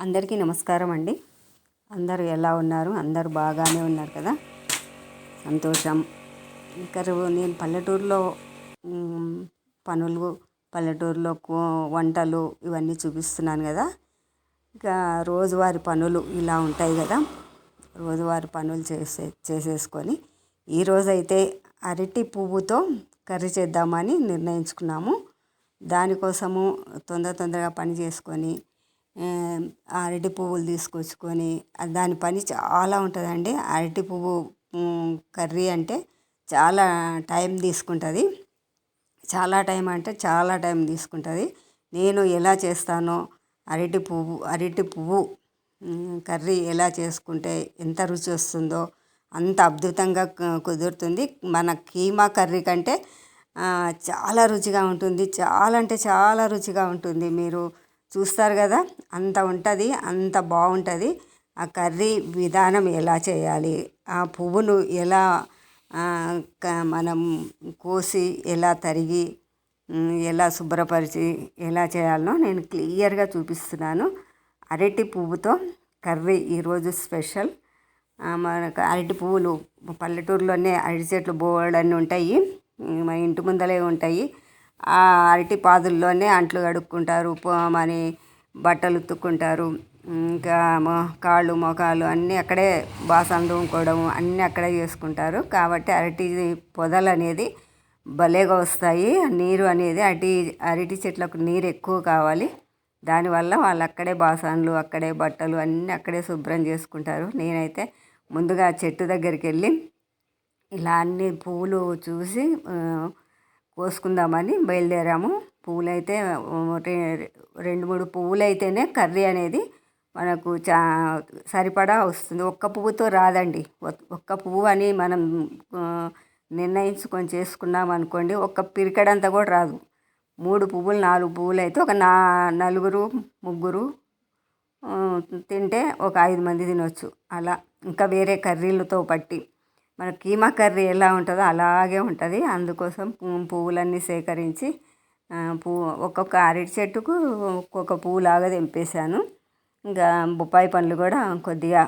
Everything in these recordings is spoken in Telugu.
అందరికీ నమస్కారం అండి. అందరూ ఎలా ఉన్నారు? అందరూ బాగానే ఉన్నారు కదా? సంతోషం. ఇంకా నేను పల్లెటూరులో పనులు పల్లెటూరులో వంటలు ఇవన్నీ చూపిస్తున్నాను కదా? ఇంకా రోజువారి పనులు ఇలా ఉంటాయి కదా? రోజువారి పనులు చేసే చేసేసుకొని ఈరోజైతే అరటి పువ్వుతో కర్రీ చేద్దామని నిర్ణయించుకున్నాము. దానికోసము తొందర తొందరగా పని చేసుకొని అరటి పువ్వులు తీసుకొచ్చుకొని దాని పని చాలా ఉంటుందండి. అరటి పువ్వు కర్రీ అంటే చాలా టైం తీసుకుంటుంది. చాలా టైం అంటే చాలా టైం తీసుకుంటుంది. నేను ఎలా చేస్తానో అరటి పువ్వు అరటి పువ్వు కర్రీ ఎలా చేసుకుంటే ఎంత రుచి వస్తుందో అంత అద్భుతంగా కుదురుతుంది. మన కీమా కర్రీ కంటే చాలా రుచిగా ఉంటుంది. చాలా అంటే చాలా రుచిగా ఉంటుంది. మీరు చూస్తారు కదా అంత ఉంటుంది అంత బాగుంటుంది. ఆ కర్రీ విధానం ఎలా చేయాలి ఆ పువ్వులు ఎలా మనం కోసి ఎలా తరిగి ఎలా శుభ్రపరిచి ఎలా చేయాలనో నేను క్లియర్గా చూపిస్తున్నాను. అరటి పువ్వుతో కర్రీ ఈరోజు స్పెషల్. మనకు అరటి పువ్వులు పల్లెటూరులోనే అరటి చెట్లు బోర్డన్ని ఉంటాయి మా ఇంటి ముందలే ఉంటాయి. అరటి పాదుల్లోనే అంట్లు కడుక్కుంటారు ఉపమని బట్టలు ఉతుక్కుంటారు. ఇంకా మొ- కాళ్ళు మొఖాలు అన్నీ అక్కడే బాసనలు తోముకోవడం అన్నీ అక్కడే చేసుకుంటారు. కాబట్టి అరటి పొదలు అనేది భలేగా వస్తాయి. నీరు అనేది అరటి అరటి చెట్లకు నీరు ఎక్కువ కావాలి. దానివల్ల వాళ్ళు అక్కడే బాసన్లు అక్కడే బట్టలు అన్నీ అక్కడే శుభ్రం చేసుకుంటారు. నేనైతే ముందుగా చెట్టు దగ్గరికి వెళ్ళి ఇలా అన్ని పువ్వులు చూసి కోసుకుందామని బయలుదేరాము. పువ్వులైతే రెండు మూడు పువ్వులు అయితేనే కర్రీ అనేది మనకు చా సరిపడా వస్తుంది. ఒక్క పువ్వుతో రాదండి. ఒ- ఒక్క పువ్వు అని మనం నిర్ణయించుకొని చేసుకున్నాం అనుకోండి ఒక్క పిరికడంతా కూడా రాదు. మూడు పువ్వులు నాలుగు పువ్వులు అయితే ఒక నా నలుగురు ముగ్గురు తింటే ఒక ఐదు మంది తినొచ్చు. అలా ఇంకా వేరే కర్రీలతో పట్టి మన కీమా కర్రీ ఎలా ఉంటుందో అలాగే ఉంటుంది. అందుకోసం పువ్వులన్నీ సేకరించి పువ్వు ఒక్కొక్క అరటి చెట్టుకు ఒక్కొక్క పువ్వులాగా తెంపేశాను. ఇంకా బొప్పాయి పండ్లు కూడా కొద్దిగా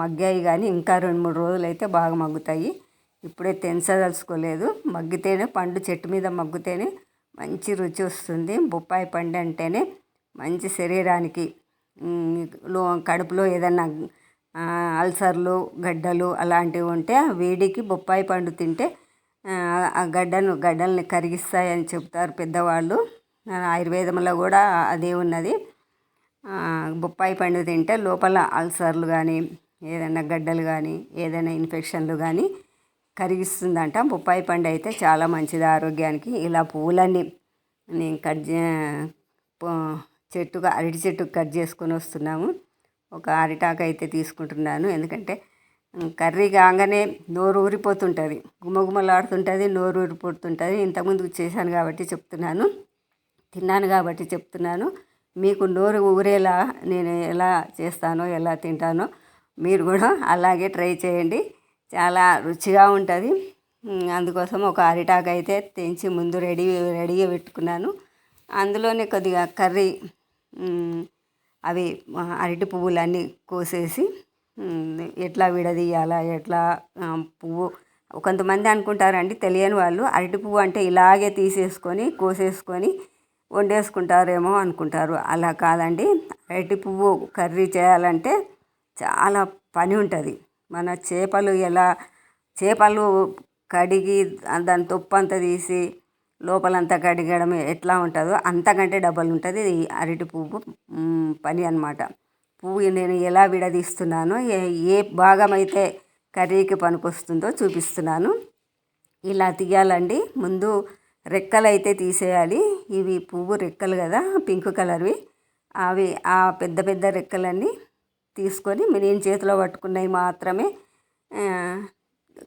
మగ్గాయి కానీ ఇంకా రెండు మూడు రోజులు అయితే బాగా మగ్గుతాయి. ఇప్పుడే తెంచదలుచుకోలేదు. మగ్గితేనే పండు చెట్టు మీద మగ్గితేనే మంచి రుచి వస్తుంది. బొప్పాయి పండు అంటేనే మంచి శరీరానికి లో కడుపులో ఏదన్నా అల్సర్లు గడ్డలు అలాంటివి ఉంటే వేడికి బొప్పాయి పండు తింటే ఆ, గడ్డను గడ్డల్ని కరిగిస్తాయని చెప్తారు పెద్దవాళ్ళు. ఆయుర్వేదంలో కూడా అదే ఉన్నది. బొప్పాయి పండు తింటే లోపల అల్సర్లు కానీ ఏదైనా గడ్డలు కానీ ఏదైనా ఇన్ఫెక్షన్లు కానీ కరిగిస్తుందంట. బొప్పాయి పండు అయితే చాలా మంచిది ఆరోగ్యానికి. ఇలా పువ్వులన్నీ నేను కట్ చే చెట్టుగా అరటి చెట్టుకు కట్ చేసుకొని వస్తున్నాము. ఒక అరిటాకు అయితే తీసుకుంటున్నాను. ఎందుకంటే కర్రీ కాగానే నోరు ఊరిపోతుంటుంది. గుమగుమలాడుతుంటుంది నోరు ఊరిపోతుంటుంది. ఇంతకుముందు చేశాను కాబట్టి చెప్తున్నాను. తిన్నాను కాబట్టి చెప్తున్నాను. మీకు నోరు ఊరేలా నేను ఎలా చేస్తానో ఎలా తింటానో మీరు కూడా అలాగే ట్రై చేయండి. చాలా రుచిగా ఉంటుంది. అందుకోసం ఒక అరిటాకు అయితే తెంచి ముందు రెడీ రెడీగా పెట్టుకున్నాను. అందులోనే కొద్దిగా కర్రీ అవి అరటి పువ్వులన్నీ కోసేసి ఎట్లా విడదీయాలా ఎట్లా పువ్వు కొంతమంది అనుకుంటారండి తెలియని వాళ్ళు అరటి పువ్వు అంటే ఇలాగే తీసేసుకొని కోసేసుకొని వండేసుకుంటారేమో అనుకుంటారు. అలా కాదండి అరటి పువ్వు కర్రీ చేయాలంటే చాలా పని ఉంటుంది. మన చేపలు ఎలా చేపలు కడిగి దాని తొప్పు అంతా తీసి లోపలంతా కడిగడం ఎట్లా ఉంటుందో అంతకంటే డబల్ ఉంటుంది. ఈ అరటి పువ్వు పని అన్నమాట. పువ్వు నేను ఎలా విడదీస్తున్నానో ఏ ఏ భాగం అయితే కర్రీకి పనికొస్తుందో చూపిస్తున్నాను. ఇలా తీయాలండి. ముందు రెక్కలు అయితే తీసేయాలి. ఇవి పువ్వు రెక్కలు కదా పింక్ కలర్వి. అవి ఆ పెద్ద పెద్ద రెక్కలన్నీ తీసుకొని నేను చేతిలో పట్టుకున్నవి మాత్రమే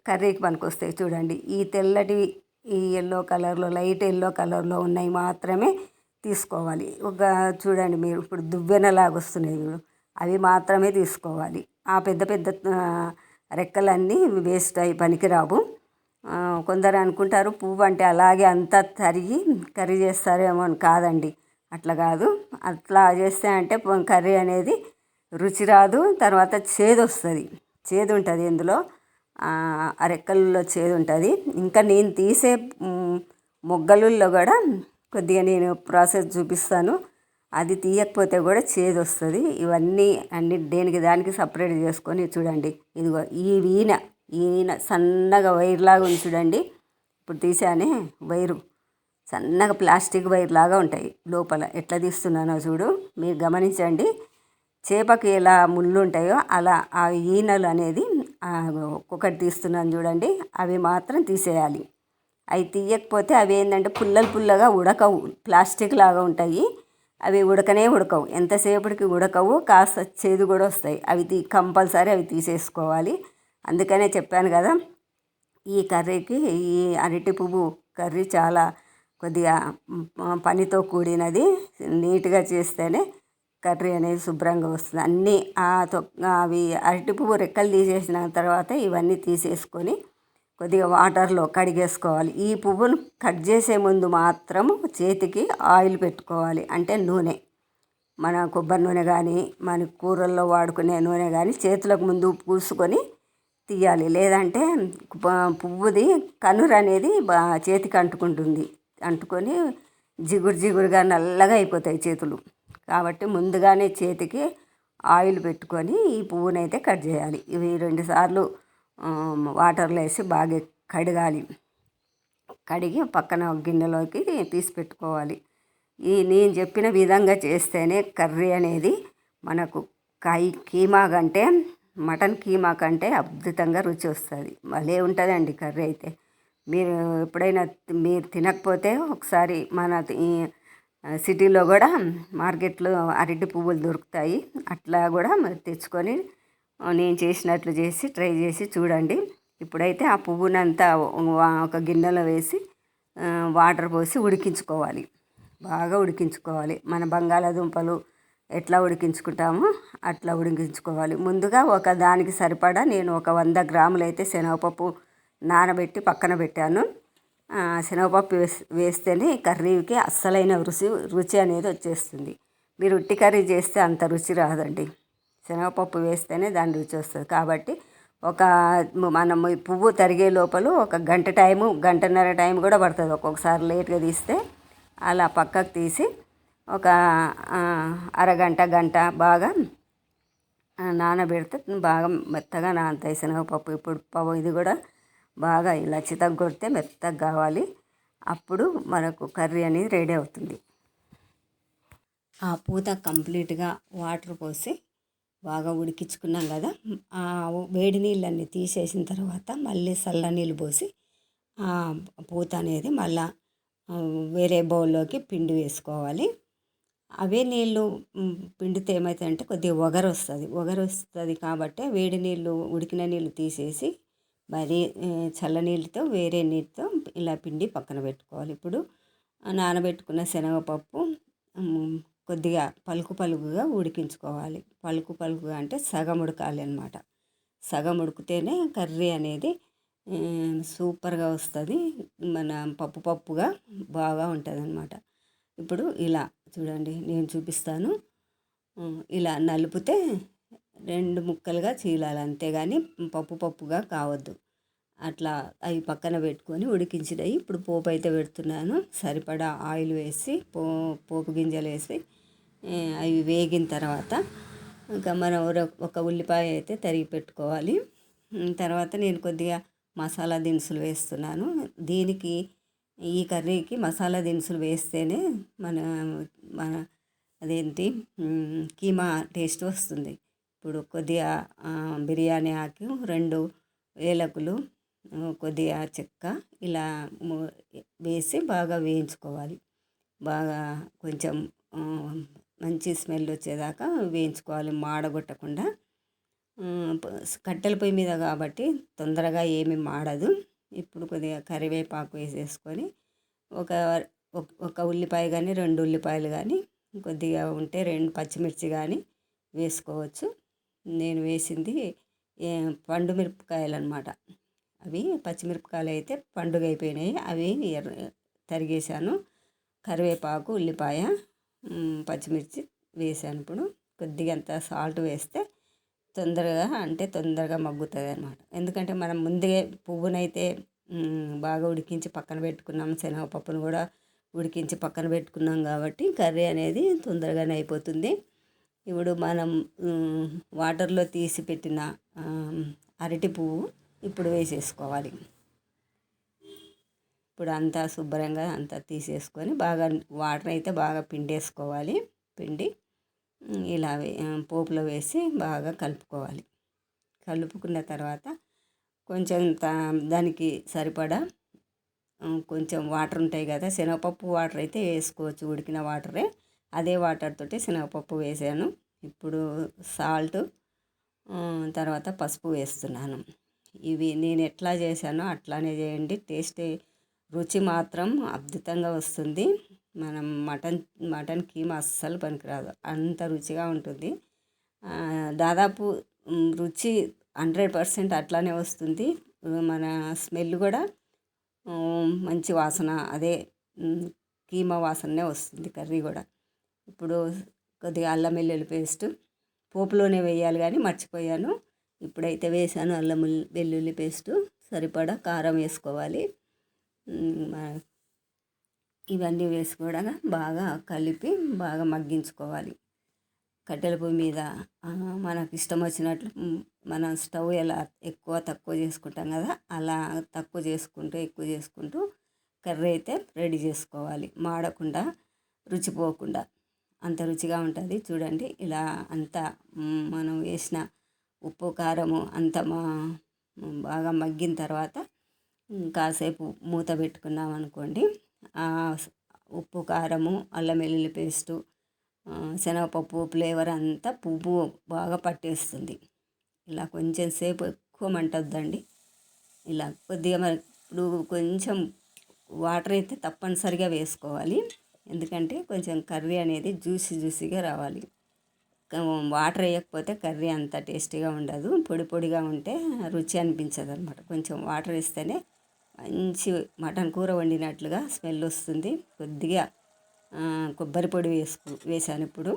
కర్రీకి పనికొస్తాయి చూడండి. ఈ తెల్లటివి ఈ ఎల్లో కలర్లో లైట్ ఎల్లో కలర్లో ఉన్నాయి మాత్రమే తీసుకోవాలి. ఒక చూడండి మీరు ఇప్పుడు దువ్వెనలాగా వస్తున్నాయి చూడు. అవి మాత్రమే తీసుకోవాలి. ఆ పెద్ద పెద్ద రెక్కలన్నీ వేస్ట్ అయి పనికిరావు. కొందరు అనుకుంటారు పువ్వు అంటే అలాగే అంతా తరిగి కర్రీ చేస్తారేమో అని కాదండి. అట్లా కాదు. అట్లా చేస్తే అంటే కర్రీ అనేది రుచి రాదు తర్వాత చేదు వస్తుంది. చేదు ఉంటుంది ఇందులో. అరెక్కలలో చేదు ఉంటుంది ఇంకా నేను తీసే మొగ్గలుల్లో కూడా కొద్దిగా నేను ప్రాసెస్ చూపిస్తాను. అది తీయకపోతే కూడా చేదు వస్తుంది ఇవన్నీ అన్ని దేనికి దానికి సపరేట్ చేసుకొని చూడండి. ఇదిగో ఈ వీణ ఈయన సన్నగా వైర్లాగా ఉంది చూడండి. ఇప్పుడు తీసానే వైరు. సన్నగా ప్లాస్టిక్ వైర్ లాగా ఉంటాయి లోపల. ఎట్లా తీస్తున్నానో చూడు. మీరు గమనించండి. చేపకి ఎలా ముళ్ళు ఉంటాయో అలా ఆ ఈనలు అనేది ఒక్కొక్కటి తీస్తున్నాను చూడండి. అవి మాత్రం తీసేయాలి. అవి తీయకపోతే అవి ఏంటంటే పుల్లలు పుల్లగా ఉడకవు. ప్లాస్టిక్ లాగా ఉంటాయి. అవి ఉడకనే ఉడకవు. ఎంతసేపటికి ఉడకవు? కాస్త చేదు కూడా వస్తాయి. అవి తీ కంపల్సరీ అవి తీసేసుకోవాలి. అందుకనే చెప్పాను కదా ఈ కర్రీకి ఈ అరటి పువ్వు కర్రీ చాలా కొద్దిగా పనితో కూడినది. నీట్గా చేస్తేనే కర్రీ అనేది శుభ్రంగా వస్తుంది. అన్నీ అవి అరటి పువ్వు రెక్కలు తీసేసిన తర్వాత ఇవన్నీ తీసేసుకొని కొద్దిగా వాటర్లో కడిగేసుకోవాలి. ఈ పువ్వును కట్ చేసే ముందు మాత్రం చేతికి ఆయిల్ పెట్టుకోవాలి. అంటే నూనె. మన కొబ్బరి నూనె కానీ మన కూరల్లో వాడుకునే నూనె కానీ చేతులకు ముందు పూసుకొని తీయాలి. లేదంటే పువ్వుది కనురు అనేది చేతికి అంటుకుంటుంది. అంటుకొని జిగురు జిగురుగా నల్లగా అయిపోతాయి చేతులు. కాబట్టి ముందుగానే చేతికి ఆయిల్ పెట్టుకొని ఈ పువ్వునైతే కట్ చేయాలి. ఇవి రెండుసార్లు వాటర్లో వేసి బాగా కడగాలి. కడిగి పక్కన గిన్నెలోకి తీసి పెట్టుకోవాలి. ఈ నేను చెప్పిన విధంగా చేస్తేనే కర్రీ అనేది మనకు కాయ కీమా కంటే మటన్ కీమా కంటే అద్భుతంగా రుచి వస్తుంది. భలే ఉంటుందండి కర్రీ అయితే. మీరు ఎప్పుడైనా మీరు తినకపోతే ఒకసారి మన సిటీలో కూడా మార్కెట్లో అరటి పువ్వులు దొరుకుతాయి. అట్లా కూడా తెచ్చుకొని నేను చేసినట్లు చేసి ట్రై చేసి చూడండి. ఇప్పుడైతే ఆ పువ్వునంతా ఒక గిన్నెలో వేసి వాటర్ పోసి ఉడికించుకోవాలి. బాగా ఉడికించుకోవాలి. మన బంగాళాదుంపలు ఎట్లా ఉడికించుకుంటామో అట్లా ఉడికించుకోవాలి. ముందుగా ఒక దానికి సరిపడా నేను ఒక వంద గ్రాములు అయితే శనగపప్పు నానబెట్టి పక్కన పెట్టాను. శనగపప్పు వేసి వేస్తేనే కర్రీకి అస్సలైన రుచి రుచి అనేది వచ్చేస్తుంది. మీరు ఉట్టి కర్రీ చేస్తే అంత రుచి రాదండి. శనగపప్పు వేస్తేనే దాని రుచి వస్తుంది. కాబట్టి ఒక మనం పువ్వు తరిగే లోపల ఒక గంట టైము గంటన్నర టైం కూడా పడుతుంది. ఒక్కొక్కసారి లేట్గా తీస్తే అలా పక్కకు తీసి ఒక అరగంట గంట బాగా నానబెడితే బాగా మెత్తగా నానతాయి శనగపప్పు. ఇప్పుడు ఇది కూడా బాగా ఇలా చితక్ కొడితే మెత్తగా కావాలి. అప్పుడు మనకు కర్రీ అనేది రెడీ అవుతుంది. ఆ పూత కంప్లీట్గా వాటర్ పోసి బాగా ఉడికించుకున్నాం కదా. ఆ వేడి నీళ్ళన్నీ తీసేసిన తర్వాత మళ్ళీ చల్ల నీళ్ళు పోసి ఆ పూత అనేది మళ్ళా వేరే బౌల్లోకి పిండి వేసుకోవాలి. అవే నీళ్ళు పిండితే ఏమవుతాయంటే కొద్దిగా ఒగరు వస్తుంది ఒగరు వస్తుంది కాబట్టి వేడి నీళ్ళు ఉడికిన నీళ్ళు తీసేసి మరి చల్ల నీళ్ళతో వేరే నీటితో ఇలా పిండి పక్కన పెట్టుకోవాలి. ఇప్పుడు నానబెట్టుకున్న శనగపప్పు కొద్దిగా పలుకు పలుకుగా ఉడికించుకోవాలి. పలుకు పలుకుగా అంటే సగం ఉడకాలి అనమాట సగం ఉడికితేనే కర్రీ అనేది సూపర్గా వస్తుంది. మన పప్పు పప్పుగా బాగా ఉంటుంది అనమాట ఇప్పుడు ఇలా చూడండి నేను చూపిస్తాను. ఇలా నలిపితే రెండు ముక్కలుగా చీలాలి అంతేగాని పప్పు పప్పుగా కావద్దు. అట్లా అవి పక్కన పెట్టుకొని ఉడికించినవి. ఇప్పుడు పోపు అయితే పెడుతున్నాను. సరిపడా ఆయిల్ వేసి పో పోపు గింజలు వేసి అవి వేగిన తర్వాత ఇంకా మనం ఒక ఉల్లిపాయ అయితే తరిగి పెట్టుకోవాలి. తర్వాత నేను కొద్దిగా మసాలా దినుసులు వేస్తున్నాను. దీనికి ఈ కర్రీకి మసాలా దినుసులు వేస్తేనే మన మన అదేంటి? కీమా టేస్ట్ వస్తుంది. ఇప్పుడు కొద్దిగా బిర్యానీ ఆకు రెండు ఏలకులు కొద్దిగా చెక్క ఇలా వేసి బాగా వేయించుకోవాలి. బాగా కొంచెం మంచి స్మెల్ వచ్చేదాకా వేయించుకోవాలి మాడగొట్టకుండా. కట్టెల పొయ్యి మీద కాబట్టి తొందరగా ఏమి మాడదు. ఇప్పుడు కొద్దిగా కరివేపాకు వేసేసుకొని ఒక ఒక ఉల్లిపాయ కానీ రెండు ఉల్లిపాయలు కానీ కొద్దిగా ఉంటే రెండు పచ్చిమిర్చి కానీ వేసుకోవచ్చు. నేను వేసింది పండు మిరపకాయలు అనమాట అవి పచ్చిమిరపకాయలు అయితే పండుగ అయిపోయినాయి అవి తరిగేసాను కరివేపాకు ఉల్లిపాయ పచ్చిమిర్చి వేసాను ఇప్పుడు. కొద్దిగా అంత సాల్ట్ వేస్తే తొందరగా అంటే తొందరగా మగ్గుతుంది అనమాట ఎందుకంటే మనం ముందుగా పువ్వునైతే బాగా ఉడికించి పక్కన పెట్టుకున్నాం. శనగపప్పును కూడా ఉడికించి పక్కన పెట్టుకున్నాం కాబట్టి కర్రీ అనేది తొందరగానే అయిపోతుంది. ఇప్పుడు మనం వాటర్లో తీసి పెట్టిన అరటి పువ్వు ఇప్పుడు వేసేసుకోవాలి. ఇప్పుడు అంతా శుభ్రంగా అంతా తీసేసుకొని బాగా వాటర్ అయితే బాగా పిండేసుకోవాలి. పిండి ఇలా పోపులో వేసి బాగా కలుపుకోవాలి. కలుపుకున్న తర్వాత కొంచెం దానికి సరిపడా కొంచెం వాటర్ ఉంటాయి కదా శనగపప్పు వాటర్ అయితే వేసుకోవచ్చు ఉడికిన వాటరే. అదే వాటర్ తోటి శనగపప్పు వేసాను. ఇప్పుడు సాల్ట్ తర్వాత పసుపు వేస్తున్నాను. ఇవి నేను ఎట్లా చేశానో అట్లానే చేయండి. టేస్ట్ రుచి మాత్రం అద్భుతంగా వస్తుంది. మనం మటన్ మటన్ కీమా అస్సలు పనికిరాదు. అంత రుచిగా ఉంటుంది. దాదాపు రుచి హండ్రెడ్ పర్సెంట్ అట్లానే వస్తుంది. మన స్మెల్ కూడా మంచి వాసన అదే కీమా వాసననే వస్తుంది కర్రీ కూడా. ఇప్పుడు కొద్దిగా అల్లం వెల్లుల్లి పేస్ట్ పోపులోనే వేయాలి కానీ మర్చిపోయాను. ఇప్పుడైతే వేసాను అల్లం వెల్లుల్లి పేస్టు. సరిపడా కారం వేసుకోవాలి. ఇవన్నీ వేసుకోవడం బాగా కలిపి బాగా మగ్గించుకోవాలి. కట్టెల పొయ్యి మీద మనకు ఇష్టం వచ్చినట్లు మనం స్టవ్ ఎలా ఎక్కువ తక్కువ చేసుకుంటాం కదా అలా తక్కువ చేసుకుంటూ ఎక్కువ చేసుకుంటూ కర్రీ అయితే రెడీ చేసుకోవాలి. మాడకుండా రుచిపోకుండా. అంత రుచిగా ఉంటుంది. చూడండి ఇలా అంతా మనం వేసిన ఉప్పు కారము అంత మా బాగా మగ్గిన తర్వాత కాసేపు మూత పెట్టుకున్నాం అనుకోండి. ఉప్పు కారము అల్లం వెల్లుల్లి పేస్టు శనగపప్పు ఫ్లేవర్ అంతా పువ్వు బాగా పట్టేస్తుంది. ఇలా కొంచెం సేపు ఎక్కువ మంటద్దండి. ఇలా కొద్దిగా మరి ఇప్పుడు కొంచెం వాటర్ అయితే తప్పనిసరిగా వేసుకోవాలి. ఎందుకంటే కొంచెం కర్రీ అనేది జ్యూసీ జ్యూసీగా రావాలి. వాటర్ వేయకపోతే కర్రీ అంత టేస్టీగా ఉండదు. పొడి పొడిగా ఉంటే రుచి అనిపించదు అనమాట కొంచెం వాటర్ వేస్తేనే మంచి మటన్ కూర వండినట్లుగా స్మెల్ వస్తుంది. కొద్దిగా కొబ్బరి పొడి వేసుకు వేసాను ఇప్పుడు.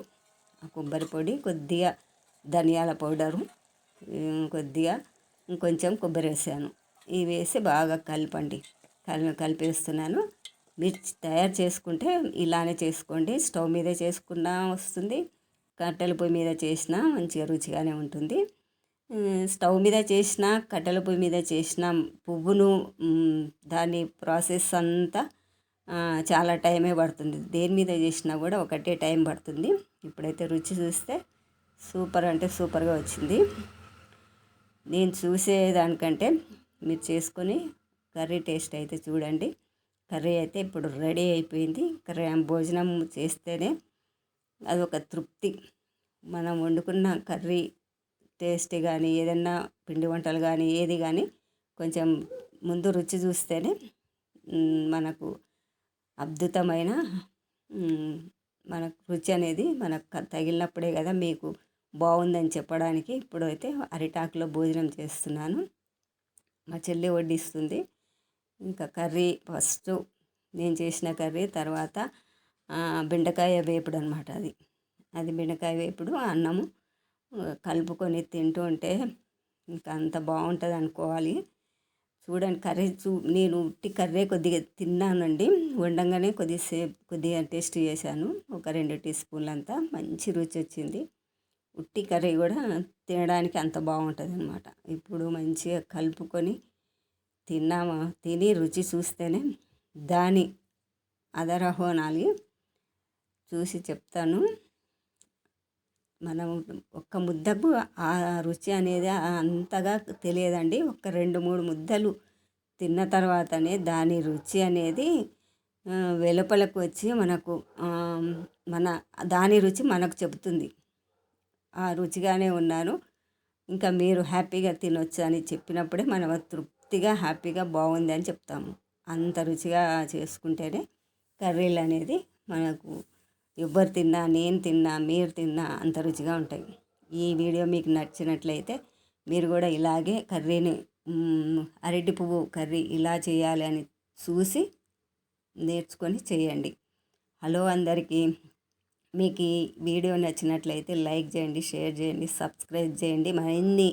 ఆ కొబ్బరి పొడి కొద్దిగా ధనియాల పౌడరు కొద్దిగా ఇంకొంచెం కొబ్బరి వేసాను. ఇవి వేసి బాగా కలపండి. కలిపి కలిపేస్తున్నాను. మీరు తయారు చేసుకుంటే ఇలానే చేసుకోండి. స్టవ్ మీదే చేసుకున్నా వస్తుంది. కట్టెల పొయ్యి మీద చేసినా మంచిగా రుచిగానే ఉంటుంది. స్టవ్ మీద చేసిన కట్టెల పొయ్యి మీద చేసిన పువ్వును దాని ప్రాసెస్ అంతా చాలా టైమే పడుతుంది. దేని మీద చేసినా కూడా ఒకటే టైం పడుతుంది. ఇప్పుడైతే రుచి చూస్తే సూపర్ అంటే సూపర్గా వచ్చింది. నేను చూసేదానికంటే మీరు చేసుకొని కర్రీ టేస్ట్ అయితే చూడండి. కర్రీ అయితే ఇప్పుడు రెడీ అయిపోయింది. కర్రీ భోజనం చేస్తేనే అది ఒక తృప్తి. మనం వండుకున్న కర్రీ టేస్ట్ కానీ ఏదన్నా పిండి వంటలు కానీ ఏది కానీ కొంచెం ముందు రుచి చూస్తేనే మనకు అద్భుతమైన మనకు రుచి అనేది మనకు తగిలినప్పుడే కదా మీకు బాగుందని చెప్పడానికి ఇప్పుడైతే అరిటాకులో భోజనం చేస్తున్నాను. మా చెల్లి వడ్డిస్తుంది. ఇంకా కర్రీ ఫస్ట్ నేను చేసిన కర్రీ తర్వాత బెండకాయ వేపుడు అనమాట అది. అది బెండకాయ వేపుడు అన్నము కలుపుకొని తింటూ ఉంటే ఇంకా అంత బాగుంటుంది అనుకోవాలి. చూడండి కర్రీ చూ నేను ఉట్టి కర్రీ కొద్దిగా తిన్నానండి. వండంగానే కొద్దిసేపు కొద్దిగా టేస్ట్ చేశాను. ఒక రెండు టీ స్పూన్లు అంతా మంచి రుచి వచ్చింది. ఉట్టి కర్రీ కూడా తినడానికి అంత బాగుంటుంది అనమాట ఇప్పుడు మంచిగా కలుపుకొని తిన్నామా? తిని రుచి చూస్తేనే దాని అదరహోనాలి చూసి చెప్తాను. మనం ఒక్క ముద్దకు ఆ రుచి అనేది అంతగా తెలియదండి. ఒక రెండు మూడు ముద్దలు తిన్న తర్వాతనే దాని రుచి అనేది వెలుపలకు వచ్చి మనకు మన దాని రుచి మనకు చెబుతుంది. ఆ రుచిగానే ఉన్నాను. ఇంకా మీరు హ్యాపీగా తినొచ్చు అని చెప్పినప్పుడే మనం తృప్తిగా హ్యాపీగా బాగుంది అని చెప్తాము. అంత రుచిగా చేసుకుంటేనే కర్రీలు అనేది మనకు ఎవ్వరు తిన్నా నేను తిన్నా మీరు తిన్నా అంత రుచిగా ఉంటాయి. ఈ వీడియో మీకు నచ్చినట్లయితే మీరు కూడా ఇలాగే కర్రీని అరటి పువ్వు కర్రీ ఇలా చేయాలి అని చూసి నేర్చుకొని చేయండి. హలో అందరికీ మీకు ఈ వీడియో నచ్చినట్లయితే లైక్ చేయండి షేర్ చేయండి సబ్స్క్రైబ్ చేయండి. మరిన్ని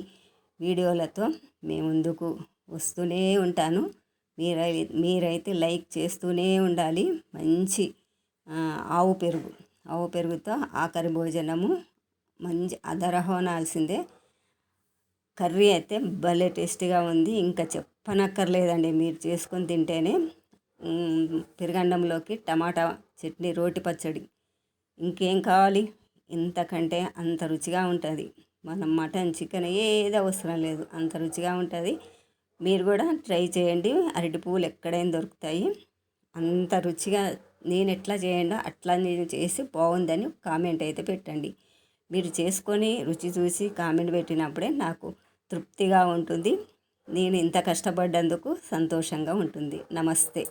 వీడియోలతో మీ ముందుకు వస్తూనే ఉంటాను. మీరై మీరైతే లైక్ చేస్తూనే ఉండాలి. మంచి ఆవు పెరుగు. ఆవు పెరుగుతో ఆఖరి భోజనము మంచి అదరహోనాల్సిందే. కర్రీ అయితే భలే టేస్టీగా ఉంది. ఇంకా చెప్పనక్కర్లేదండి. మీరు చేసుకొని తింటేనే పెరుగండంలోకి పెరుగన్నంలోకి టమాటా చట్నీ రోటి పచ్చడి ఇంకేం కావాలి? ఇంతకంటే అంత రుచిగా ఉంటుంది. మనం మటన్ చికెన్ ఏది అవసరం లేదు. అంత రుచిగా ఉంటుంది. మీరు కూడా ట్రై చేయండి. అరటి పువ్వులు ఎక్కడైనా దొరుకుతాయి. అంత రుచిగా నేను ఎట్లా చేయండి అట్లా నేను చేసి బాగుందని కామెంట్ అయితే పెట్టండి. మీరు చేసుకొని రుచి చూసి కామెంట్ పెట్టినప్పుడే నాకు తృప్తిగా ఉంటుంది. నేను ఇంత కష్టపడ్డందుకు సంతోషంగా ఉంటుంది. నమస్తే.